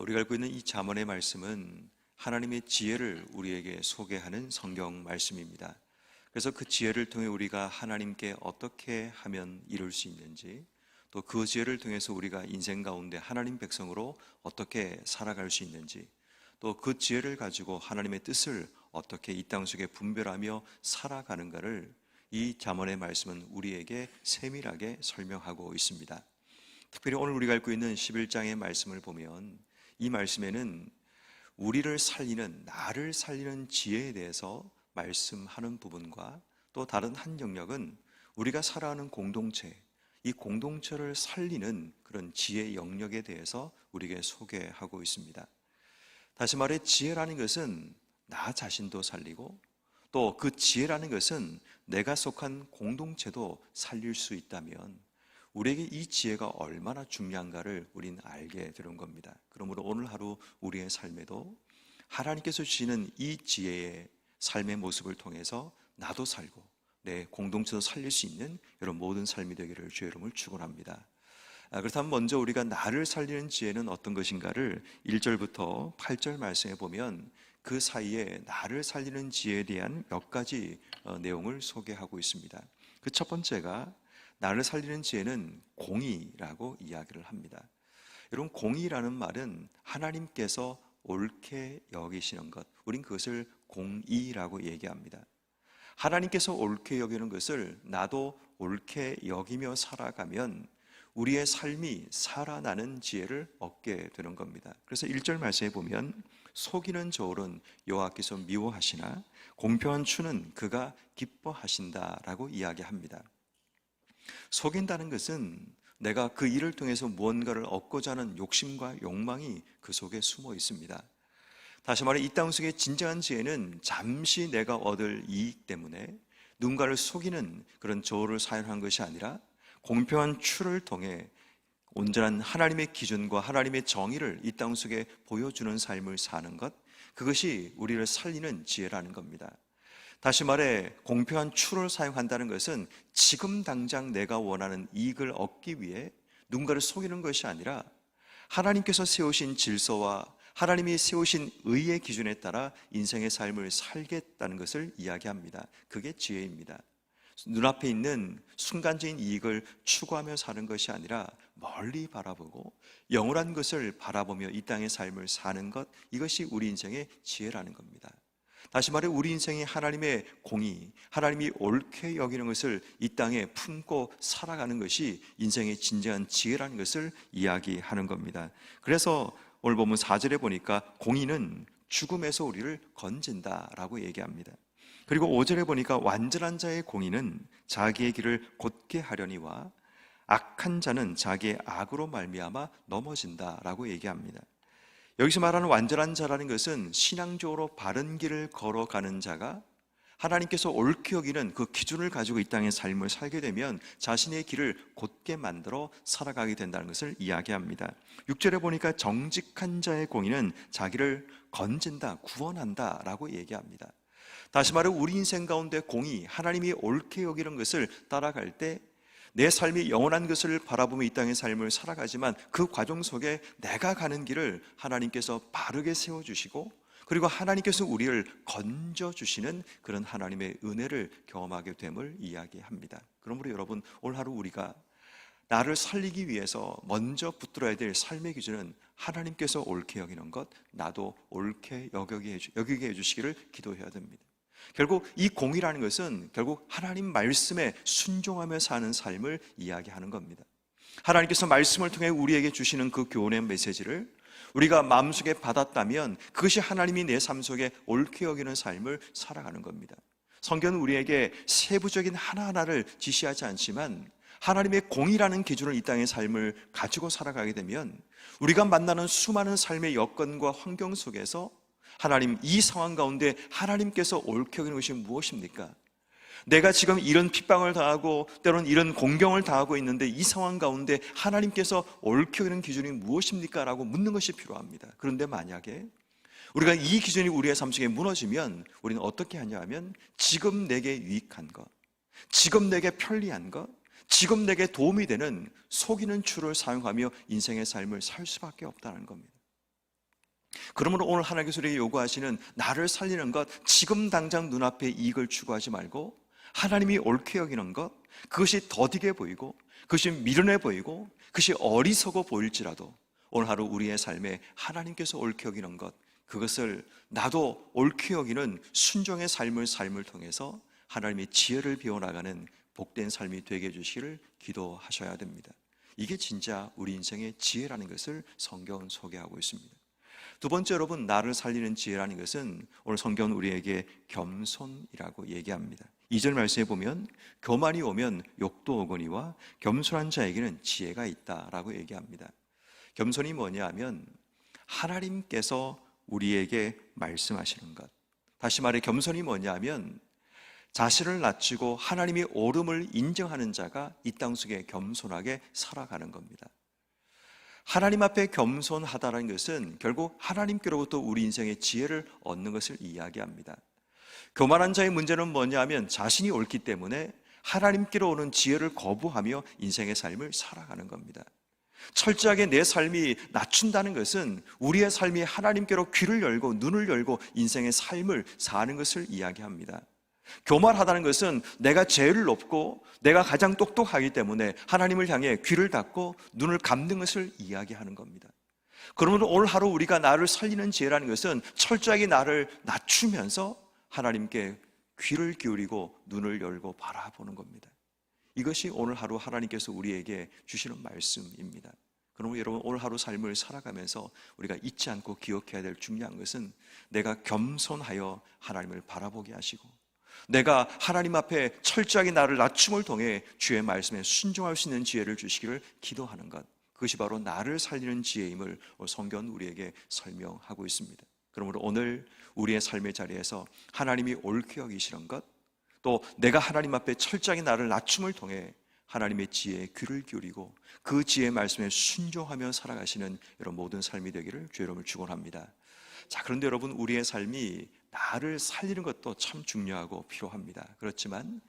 우리가 알고 있는 이 잠언의 말씀은 하나님의 지혜를 우리에게 소개하는 성경 말씀입니다. 그래서 그 지혜를 통해 우리가 하나님께 어떻게 하면 이룰 수 있는지 또 그 지혜를 통해서 우리가 인생 가운데 하나님 백성으로 어떻게 살아갈 수 있는지 또 그 지혜를 가지고 하나님의 뜻을 어떻게 이 땅 속에 분별하며 살아가는가를 이 잠언의 말씀은 우리에게 세밀하게 설명하고 있습니다. 특별히 오늘 우리가 읽고 있는 11장의 말씀을 보면 이 말씀에는 우리를 살리는 나를 살리는 지혜에 대해서 말씀하는 부분과 또 다른 한 영역은 우리가 살아가는 공동체 이 공동체를 살리는 그런 지혜 영역에 대해서 우리에게 소개하고 있습니다. 다시 말해 지혜라는 것은 나 자신도 살리고 또 그 지혜라는 것은 내가 속한 공동체도 살릴 수 있다면 우리에게 이 지혜가 얼마나 중요한가를 우리는 알게 되는 겁니다. 그러므로 오늘 하루 우리의 삶에도 하나님께서 주시는 이 지혜의 삶의 모습을 통해서 나도 살고 내 공동체도 살릴 수 있는 이런 모든 삶이 되기를 주의 이름을 축원합니다. 아, 그렇다면 먼저 우리가 나를 살리는 지혜는 어떤 것인가를 1절부터 8절 말씀에 보면 그 사이에 나를 살리는 지혜에 대한 몇 가지 어, 내용을 소개하고 있습니다. 그 첫 번째가 나를 살리는 지혜는 공의라고 이야기를 합니다. 여러분 공의라는 말은 하나님께서 옳게 여기시는 것, 우린 그것을 공의라고 얘기합니다. 하나님께서 옳게 여기는 것을 나도 옳게 여기며 살아가면 우리의 삶이 살아나는 지혜를 얻게 되는 겁니다. 그래서 1절 말씀에 보면 속이는 저울은 여호와께서 미워하시나 공평한 추는 그가 기뻐하신다라고 이야기합니다. 속인다는 것은 내가 그 일을 통해서 무언가를 얻고자 하는 욕심과 욕망이 그 속에 숨어 있습니다. 다시 말해 이 땅 속의 진정한 지혜는 잠시 내가 얻을 이익 때문에 누군가를 속이는 그런 저울을 사용한 것이 아니라 공평한 추를 통해 온전한 하나님의 기준과 하나님의 정의를 이 땅 속에 보여주는 삶을 사는 것 그것이 우리를 살리는 지혜라는 겁니다. 다시 말해 공평한 추를 사용한다는 것은 지금 당장 내가 원하는 이익을 얻기 위해 누군가를 속이는 것이 아니라 하나님께서 세우신 질서와 하나님이 세우신 의의 기준에 따라 인생의 삶을 살겠다는 것을 이야기합니다. 그게 지혜입니다. 눈앞에 있는 순간적인 이익을 추구하며 사는 것이 아니라 멀리 바라보고 영원한 것을 바라보며 이 땅의 삶을 사는 것 이것이 우리 인생의 지혜라는 겁니다. 다시 말해 우리 인생이 하나님의 공의, 하나님이 옳게 여기는 것을 이 땅에 품고 살아가는 것이 인생의 진정한 지혜라는 것을 이야기하는 겁니다. 그래서 오늘 보면 4절에 보니까 공의는 죽음에서 우리를 건진다라고 얘기합니다. 그리고 5절에 보니까 완전한 자의 공의는 자기의 길을 곧게 하려니와 악한 자는 자기의 악으로 말미암아 넘어진다라고 얘기합니다. 여기서 말하는 완전한 자라는 것은 신앙적으로 바른 길을 걸어가는 자가 하나님께서 옳게 여기는 그 기준을 가지고 이 땅의 삶을 살게 되면 자신의 길을 곧게 만들어 살아가게 된다는 것을 이야기합니다. 6절에 보니까 정직한 자의 공의는 자기를 건진다, 구원한다 라고 얘기합니다. 다시 말해 우리 인생 가운데 공의, 하나님이 옳게 여기는 것을 따라갈 때 내 삶이 영원한 것을 바라보며 이 땅의 삶을 살아가지만 그 과정 속에 내가 가는 길을 하나님께서 바르게 세워주시고 그리고 하나님께서 우리를 건져주시는 그런 하나님의 은혜를 경험하게 됨을 이야기합니다. 그러므로 여러분 올 하루 우리가 나를 살리기 위해서 먼저 붙들어야 될 삶의 기준은 하나님께서 옳게 여기는 것, 나도 옳게 여기게 해주시기를 기도해야 됩니다. 결국 이 공이라는 것은 결국 하나님 말씀에 순종하며 사는 삶을 이야기하는 겁니다. 하나님께서 말씀을 통해 우리에게 주시는 그 교훈의 메시지를 우리가 마음속에 받았다면 그것이 하나님이 내 삶 속에 옳게 여기는 삶을 살아가는 겁니다. 성경은 우리에게 세부적인 하나하나를 지시하지 않지만 하나님의 공이라는 기준을 이 땅의 삶을 가지고 살아가게 되면 우리가 만나는 수많은 삶의 여건과 환경 속에서 하나님 이 상황 가운데 하나님께서 옳게 여기는 것이 무엇입니까? 내가 지금 이런 핍박을 당하고 때로는 이런 공경을 당하고 있는데 이 상황 가운데 하나님께서 옳게 여기는 기준이 무엇입니까? 라고 묻는 것이 필요합니다. 그런데 만약에 우리가 이 기준이 우리의 삶 속에 무너지면 우리는 어떻게 하냐 하면 지금 내게 유익한 것, 지금 내게 편리한 것, 지금 내게 도움이 되는 속이는 추를 사용하며 인생의 삶을 살 수밖에 없다는 겁니다. 그러므로 오늘 하나님께서 우리에게 요구하시는 나를 살리는 것, 지금 당장 눈앞에 이익을 추구하지 말고 하나님이 옳게 여기는 것, 그것이 더디게 보이고 그것이 미련해 보이고 그것이 어리석어 보일지라도 오늘 하루 우리의 삶에 하나님께서 옳게 여기는 것, 그것을 나도 옳게 여기는 순종의 삶을 삶을 통해서 하나님의 지혜를 배워나가는 복된 삶이 되게 해주시기를 기도하셔야 됩니다. 이게 진짜 우리 인생의 지혜라는 것을 성경은 소개하고 있습니다. 두 번째 여러분 나를 살리는 지혜라는 것은 오늘 성경은 우리에게 겸손이라고 얘기합니다. 2절 말씀에 보면 교만이 오면 욕도 오거니와 겸손한 자에게는 지혜가 있다라고 얘기합니다. 겸손이 뭐냐 하면 하나님께서 우리에게 말씀하시는 것. 다시 말해 겸손이 뭐냐 하면 자신을 낮추고 하나님의 옳음을 인정하는 자가 이 땅 속에 겸손하게 살아가는 겁니다. 하나님 앞에 겸손하다는 것은 결국 하나님께로부터 우리 인생의 지혜를 얻는 것을 이야기합니다. 교만한 자의 문제는 뭐냐 하면 자신이 옳기 때문에 하나님께로 오는 지혜를 거부하며 인생의 삶을 살아가는 겁니다. 철저하게 내 삶이 낮춘다는 것은 우리의 삶이 하나님께로 귀를 열고 눈을 열고 인생의 삶을 사는 것을 이야기합니다. 교만하다는 것은 내가 제일 높고 내가 가장 똑똑하기 때문에 하나님을 향해 귀를 닫고 눈을 감는 것을 이야기하는 겁니다. 그러므로 오늘 하루 우리가 나를 살리는 지혜라는 것은 철저하게 나를 낮추면서 하나님께 귀를 기울이고 눈을 열고 바라보는 겁니다. 이것이 오늘 하루 하나님께서 우리에게 주시는 말씀입니다. 그러므로 여러분 오늘 하루 삶을 살아가면서 우리가 잊지 않고 기억해야 될 중요한 것은 내가 겸손하여 하나님을 바라보게 하시고 내가 하나님 앞에 철저하게 나를 낮춤을 통해 주의 말씀에 순종할 수 있는 지혜를 주시기를 기도하는 것. 그것이 바로 나를 살리는 지혜임을 성경 우리에게 설명하고 있습니다. 그러므로 오늘 우리의 삶의 자리에서 하나님이 옳게 여기시는 것, 또 내가 하나님 앞에 철저하게 나를 낮춤을 통해 하나님의 지혜에 귀를 기울이고 그 지혜의 말씀에 순종하며 살아가시는 여러분 모든 삶이 되기를 주의 이름을 축원합니다. 자, 그런데 여러분 우리의 삶이 나를 살리는 것도 참 중요하고 필요합니다. 그렇지만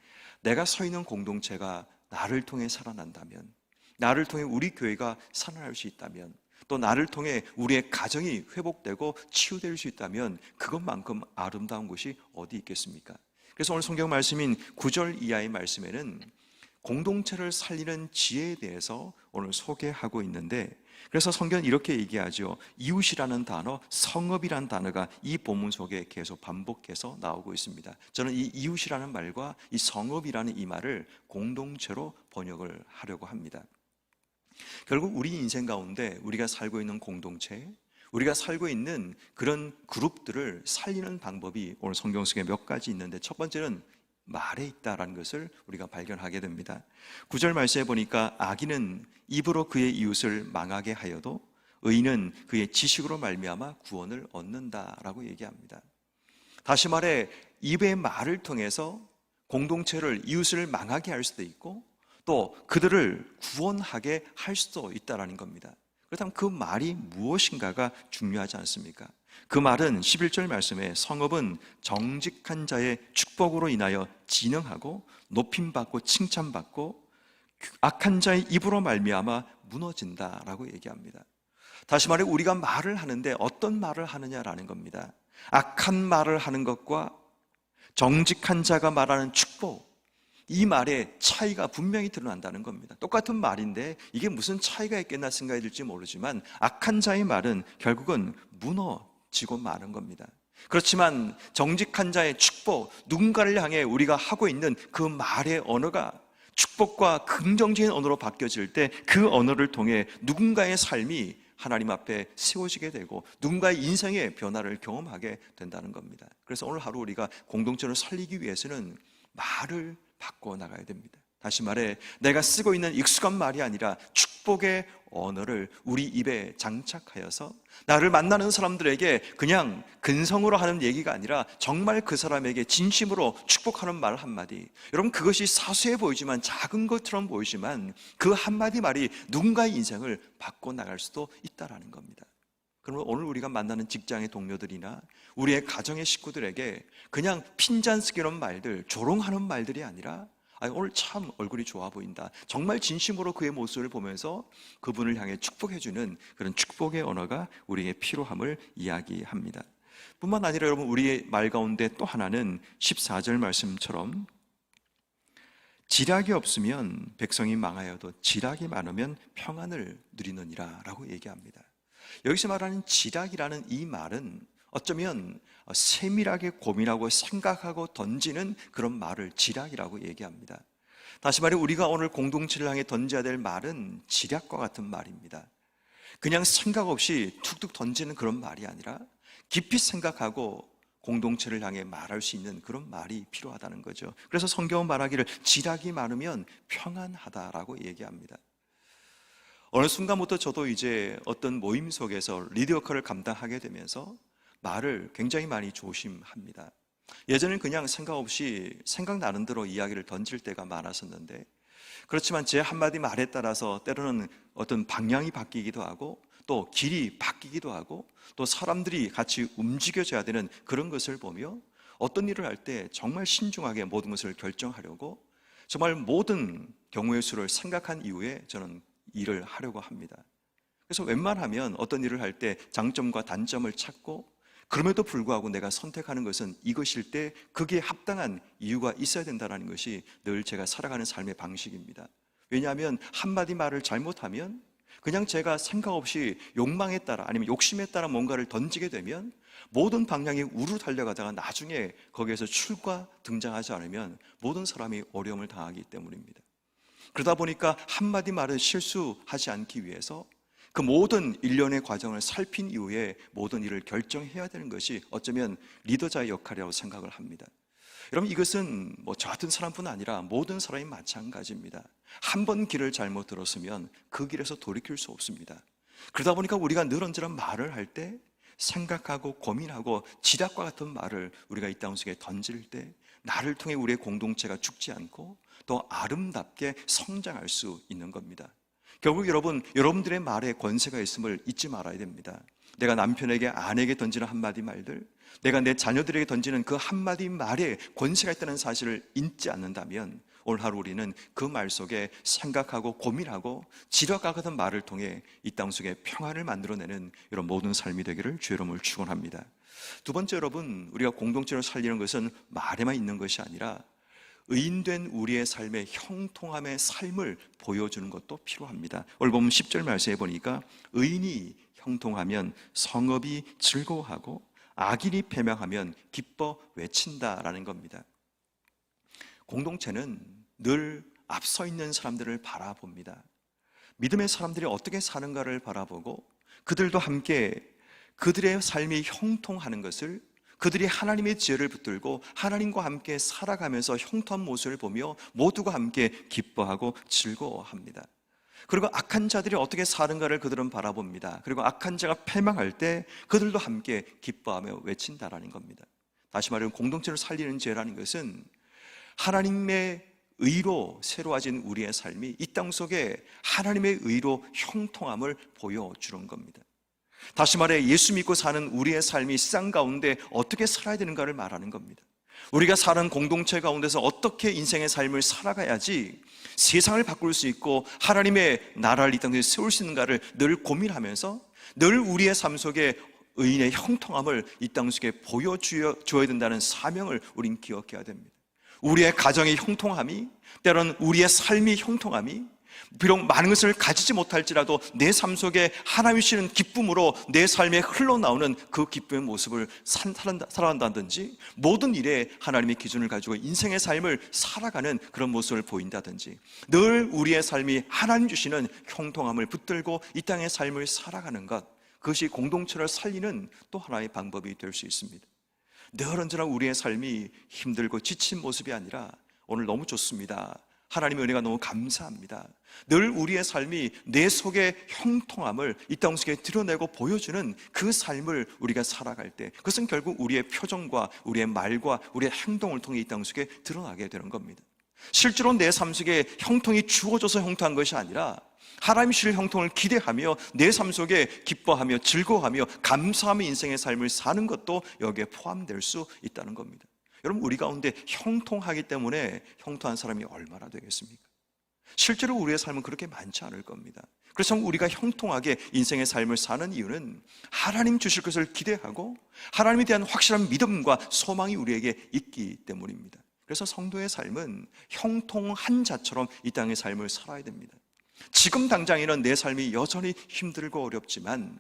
내가 서 있는 공동체가 나를 통해 살아난다면, 나를 통해 우리 교회가 살아날 수 있다면, 또 나를 통해 우리의 가정이 회복되고 치유될 수 있다면 그것만큼 아름다운 곳이 어디 있겠습니까? 그래서 오늘 성경 말씀인 9절 이하의 말씀에는 공동체를 살리는 지혜에 대해서 오늘 소개하고 있는데 그래서 성경은 이렇게 얘기하죠. 이웃이라는 단어, 성읍이라는 단어가 이 본문 속에 계속 반복해서 나오고 있습니다. 저는 이 이웃이라는 말과 이 성읍이라는 이 말을 공동체로 번역을 하려고 합니다. 결국 우리 인생 가운데 우리가 살고 있는 공동체, 우리가 살고 있는 그런 그룹들을 살리는 방법이 오늘 성경 속에 몇 가지 있는데 첫 번째는 말에 있다라는 것을 우리가 발견하게 됩니다. 구절 말씀에 보니까 악인은 입으로 그의 이웃을 망하게 하여도 의인은 그의 지식으로 말미암아 구원을 얻는다라고 얘기합니다. 다시 말해 입의 말을 통해서 공동체를 이웃을 망하게 할 수도 있고 또 그들을 구원하게 할 수도 있다라는 겁니다. 그렇다면 그 말이 무엇인가가 중요하지 않습니까? 그 말은 11절 말씀에 성읍은 정직한 자의 축복으로 인하여 진흥하고 높임받고 칭찬받고 악한 자의 입으로 말미암아 무너진다라고 얘기합니다. 다시 말해 우리가 말을 하는데 어떤 말을 하느냐라는 겁니다. 악한 말을 하는 것과 정직한 자가 말하는 축복 이 말에 차이가 분명히 드러난다는 겁니다. 똑같은 말인데 이게 무슨 차이가 있겠나 생각이 들지 모르지만 악한 자의 말은 결국은 무너 지고 마는 겁니다. 그렇지만 정직한 자의 축복, 누군가를 향해 우리가 하고 있는 그 말의 언어가 축복과 긍정적인 언어로 바뀌어질 때 그 언어를 통해 누군가의 삶이 하나님 앞에 세워지게 되고 누군가의 인생의 변화를 경험하게 된다는 겁니다. 그래서 오늘 하루 우리가 공동체를 살리기 위해서는 말을 바꿔 나가야 됩니다. 다시 말해, 내가 쓰고 있는 익숙한 말이 아니라 축복의 언어를 우리 입에 장착하여서 나를 만나는 사람들에게 그냥 근성으로 하는 얘기가 아니라 정말 그 사람에게 진심으로 축복하는 말 한마디. 여러분, 그것이 사소해 보이지만 작은 것처럼 보이지만 그 한마디 말이 누군가의 인생을 바꿔 나갈 수도 있다라는 겁니다. 그러면 오늘 우리가 만나는 직장의 동료들이나 우리의 가정의 식구들에게 그냥 핀잔 쓰기는 말들, 조롱하는 말들이 아니라 아, 오늘 참 얼굴이 좋아 보인다. 정말 진심으로 그의 모습을 보면서 그분을 향해 축복해주는 그런 축복의 언어가 우리에게 필요함을 이야기합니다. 뿐만 아니라 여러분, 우리의 말 가운데 또 하나는 14절 말씀처럼 지략이 없으면 백성이 망하여도 지략이 많으면 평안을 누리느니라 라고 얘기합니다. 여기서 말하는 지략이라는 이 말은 어쩌면 세밀하게 고민하고 생각하고 던지는 그런 말을 지략이라고 얘기합니다. 다시 말해 우리가 오늘 공동체를 향해 던져야 될 말은 지략과 같은 말입니다. 그냥 생각 없이 툭툭 던지는 그런 말이 아니라 깊이 생각하고 공동체를 향해 말할 수 있는 그런 말이 필요하다는 거죠. 그래서 성경은 말하기를 지략이 많으면 평안하다라고 얘기합니다. 어느 순간부터 저도 이제 어떤 모임 속에서 리더 역할을 감당하게 되면서 말을 굉장히 많이 조심합니다. 예전엔 그냥 생각 없이 생각 나는 대로 이야기를 던질 때가 많았었는데 그렇지만 제 한마디 말에 따라서 때로는 어떤 방향이 바뀌기도 하고 또 길이 바뀌기도 하고 또 사람들이 같이 움직여져야 되는 그런 것을 보며 어떤 일을 할 때 정말 신중하게 모든 것을 결정하려고 정말 모든 경우의 수를 생각한 이후에 저는 일을 하려고 합니다. 그래서 웬만하면 어떤 일을 할 때 장점과 단점을 찾고 그럼에도 불구하고 내가 선택하는 것은 이것일 때 그게 합당한 이유가 있어야 된다는 것이 늘 제가 살아가는 삶의 방식입니다. 왜냐하면 한마디 말을 잘못하면 그냥 제가 생각 없이 욕망에 따라 아니면 욕심에 따라 뭔가를 던지게 되면 모든 방향이 우르 달려가다가 나중에 거기에서 출과 등장하지 않으면 모든 사람이 어려움을 당하기 때문입니다. 그러다 보니까 한마디 말을 실수하지 않기 위해서 그 모든 일련의 과정을 살핀 이후에 모든 일을 결정해야 되는 것이 어쩌면 리더자의 역할이라고 생각을 합니다. 여러분 이것은 뭐 저 같은 사람뿐 아니라 모든 사람이 마찬가지입니다. 한 번 길을 잘못 들었으면 그 길에서 돌이킬 수 없습니다. 그러다 보니까 우리가 늘 언제나 말을 할 때 생각하고 고민하고 지략과 같은 말을 우리가 이 땅 속에 던질 때 나를 통해 우리의 공동체가 죽지 않고 또 아름답게 성장할 수 있는 겁니다. 결국 여러분, 여러분들의 말에 권세가 있음을 잊지 말아야 됩니다. 내가 남편에게 아내에게 던지는 한마디 말들, 내가 내 자녀들에게 던지는 그 한마디 말에 권세가 있다는 사실을 잊지 않는다면 오늘 하루 우리는 그 말 속에 생각하고 고민하고 지략과 같은 말을 통해 이 땅 속에 평안을 만들어내는 이런 모든 삶이 되기를 이름을 축원합니다. 두 번째 여러분, 우리가 공동체로 살리는 것은 말에만 있는 것이 아니라 의인된 우리의 삶의 형통함의 삶을 보여주는 것도 필요합니다. 오늘 보면 10절 말씀해 보니까 의인이 형통하면 성읍이 즐거워하고 악인이 패명하면 기뻐 외친다라는 겁니다. 공동체는 늘 앞서 있는 사람들을 바라봅니다. 믿음의 사람들이 어떻게 사는가를 바라보고 그들도 함께 그들의 삶이 형통하는 것을 그들이 하나님의 지혜를 붙들고 하나님과 함께 살아가면서 형통한 모습을 보며 모두가 함께 기뻐하고 즐거워합니다. 그리고 악한 자들이 어떻게 사는가를 그들은 바라봅니다. 그리고 악한 자가 패망할 때 그들도 함께 기뻐하며 외친다라는 겁니다. 다시 말하면 공동체를 살리는 죄라는 것은 하나님의 의로 새로워진 우리의 삶이 이 땅 속에 하나님의 의로 형통함을 보여주는 겁니다. 다시 말해 예수 믿고 사는 우리의 삶이 세상 가운데 어떻게 살아야 되는가를 말하는 겁니다. 우리가 사는 공동체 가운데서 어떻게 인생의 삶을 살아가야지 세상을 바꿀 수 있고 하나님의 나라를 이 땅에 세울 수 있는가를 늘 고민하면서 늘 우리의 삶 속에 의인의 형통함을 이 땅 속에 보여줘야 된다는 사명을 우린 기억해야 됩니다. 우리의 가정의 형통함이 때로는 우리의 삶의 형통함이 비록 많은 것을 가지지 못할지라도 내 삶 속에 하나님이 시는 기쁨으로 내 삶에 흘러나오는 그 기쁨의 모습을 살아간다든지 모든 일에 하나님의 기준을 가지고 인생의 삶을 살아가는 그런 모습을 보인다든지 늘 우리의 삶이 하나님 주시는 형통함을 붙들고 이 땅의 삶을 살아가는 것 그것이 공동체를 살리는 또 하나의 방법이 될 수 있습니다. 늘 언제나 우리의 삶이 힘들고 지친 모습이 아니라 오늘 너무 좋습니다. 하나님의 은혜가 너무 감사합니다. 늘 우리의 삶이 내 속의 형통함을 이 땅 속에 드러내고 보여주는 그 삶을 우리가 살아갈 때 그것은 결국 우리의 표정과 우리의 말과 우리의 행동을 통해 이 땅 속에 드러나게 되는 겁니다. 실제로 내 삶 속에 형통이 주어져서 형통한 것이 아니라 하나님 실 형통을 기대하며 내 삶 속에 기뻐하며 즐거워하며 감사하며 인생의 삶을 사는 것도 여기에 포함될 수 있다는 겁니다. 여러분 우리 가운데 형통하기 때문에 형통한 사람이 얼마나 되겠습니까? 실제로 우리의 삶은 그렇게 많지 않을 겁니다. 그래서 우리가 형통하게 인생의 삶을 사는 이유는 하나님 주실 것을 기대하고 하나님에 대한 확실한 믿음과 소망이 우리에게 있기 때문입니다. 그래서 성도의 삶은 형통한 자처럼 이 땅의 삶을 살아야 됩니다. 지금 당장에는 내 삶이 여전히 힘들고 어렵지만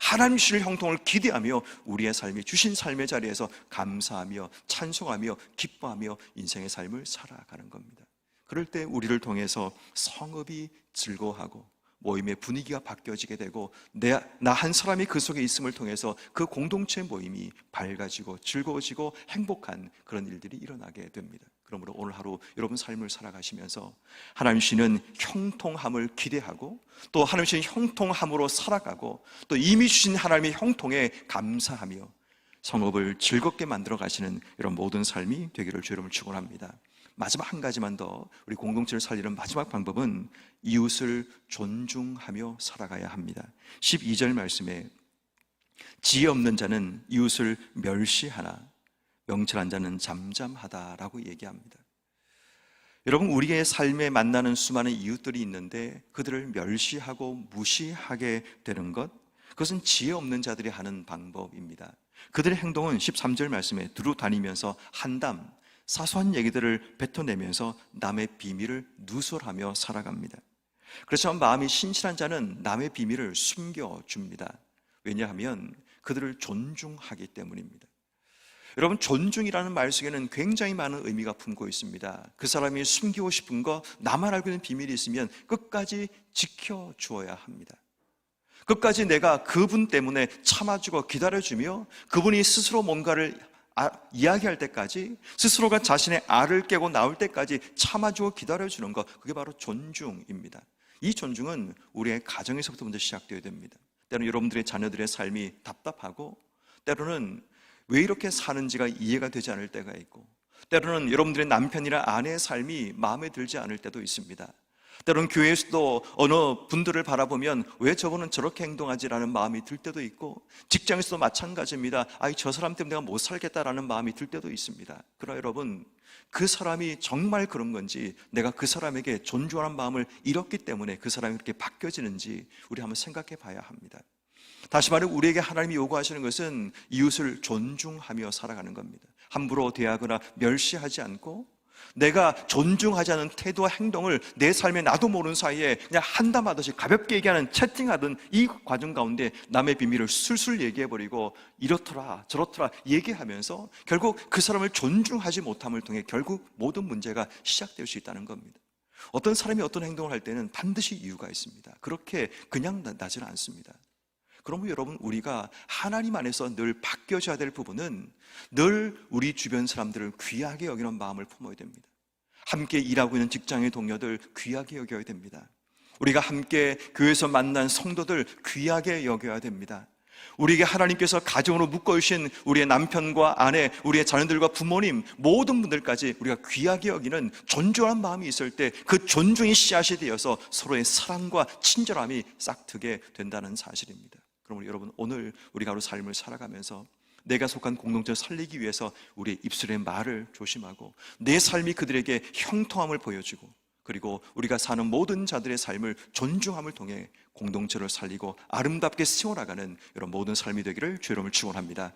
하나님 주실 형통을 기대하며 우리의 삶이 주신 삶의 자리에서 감사하며 찬송하며 기뻐하며 인생의 삶을 살아가는 겁니다. 그럴 때 우리를 통해서 성읍이 즐거워하고 모임의 분위기가 바뀌어지게 되고 나 한 사람이 그 속에 있음을 통해서 그 공동체 모임이 밝아지고 즐거워지고 행복한 그런 일들이 일어나게 됩니다. 그러므로 오늘 하루 여러분 삶을 살아가시면서 하나님 씨는 형통함을 기대하고 또 하나님 씨는 형통함으로 살아가고 또 이미 주신 하나님의 형통에 감사하며 성업을 즐겁게 만들어 가시는 이런 모든 삶이 되기를 주여름을 축원합니다. 마지막 한 가지만 더 우리 공동체를 살리는 마지막 방법은 이웃을 존중하며 살아가야 합니다. 12절 말씀에 지혜 없는 자는 이웃을 멸시하나 명철한 자는 잠잠하다라고 얘기합니다. 여러분 우리의 삶에 만나는 수많은 이웃들이 있는데 그들을 멸시하고 무시하게 되는 것 그것은 지혜 없는 자들이 하는 방법입니다. 그들의 행동은 13절 말씀에 두루 다니면서 한담 사소한 얘기들을 뱉어내면서 남의 비밀을 누설하며 살아갑니다. 그래서 마음이 신실한 자는 남의 비밀을 숨겨줍니다. 왜냐하면 그들을 존중하기 때문입니다. 여러분, 존중이라는 말 속에는 굉장히 많은 의미가 품고 있습니다. 그 사람이 숨기고 싶은 거, 나만 알고 있는 비밀이 있으면 끝까지 지켜 주어야 합니다. 끝까지 내가 그분 때문에 참아주고 기다려주며 그분이 스스로 뭔가를 아, 이야기할 때까지 스스로가 자신의 알을 깨고 나올 때까지 참아주고 기다려주는 것 그게 바로 존중입니다. 이 존중은 우리의 가정에서부터 먼저 시작되어야 됩니다. 때로는 여러분들의 자녀들의 삶이 답답하고 때로는 왜 이렇게 사는지가 이해가 되지 않을 때가 있고 때로는 여러분들의 남편이나 아내의 삶이 마음에 들지 않을 때도 있습니다. 때로는 교회에서도 어느 분들을 바라보면 왜 저분은 저렇게 행동하지라는 마음이 들 때도 있고 직장에서도 마찬가지입니다. 아이 저 사람 때문에 내가 못 살겠다라는 마음이 들 때도 있습니다. 그러나 여러분 그 사람이 정말 그런 건지 내가 그 사람에게 존중하는 마음을 잃었기 때문에 그 사람이 그렇게 바뀌어지는지 우리 한번 생각해 봐야 합니다. 다시 말해 우리에게 하나님이 요구하시는 것은 이웃을 존중하며 살아가는 겁니다. 함부로 대하거나 멸시하지 않고 내가 존중하지 않은 태도와 행동을 내 삶에 나도 모르는 사이에 그냥 한담하듯이 가볍게 얘기하는 채팅하던 이 과정 가운데 남의 비밀을 술술 얘기해버리고 이렇더라 저렇더라 얘기하면서 결국 그 사람을 존중하지 못함을 통해 결국 모든 문제가 시작될 수 있다는 겁니다. 어떤 사람이 어떤 행동을 할 때는 반드시 이유가 있습니다. 그렇게 그냥 나지는 않습니다. 그러면 여러분 우리가 하나님 안에서 늘 바뀌어져야 될 부분은 늘 우리 주변 사람들을 귀하게 여기는 마음을 품어야 됩니다. 함께 일하고 있는 직장의 동료들 귀하게 여겨야 됩니다. 우리가 함께 교회에서 만난 성도들 귀하게 여겨야 됩니다. 우리에게 하나님께서 가정으로 묶어주신 우리의 남편과 아내, 우리의 자녀들과 부모님, 모든 분들까지 우리가 귀하게 여기는 존중한 마음이 있을 때 그 존중이 씨앗이 되어서 서로의 사랑과 친절함이 싹트게 된다는 사실입니다. 그러므로 여러분 오늘 우리가 하루 삶을 살아가면서 내가 속한 공동체를 살리기 위해서 우리의 입술의 말을 조심하고 내 삶이 그들에게 형통함을 보여주고 그리고 우리가 사는 모든 자들의 삶을 존중함을 통해 공동체를 살리고 아름답게 세워나가는 이런 모든 삶이 되기를 주여름을 축원합니다.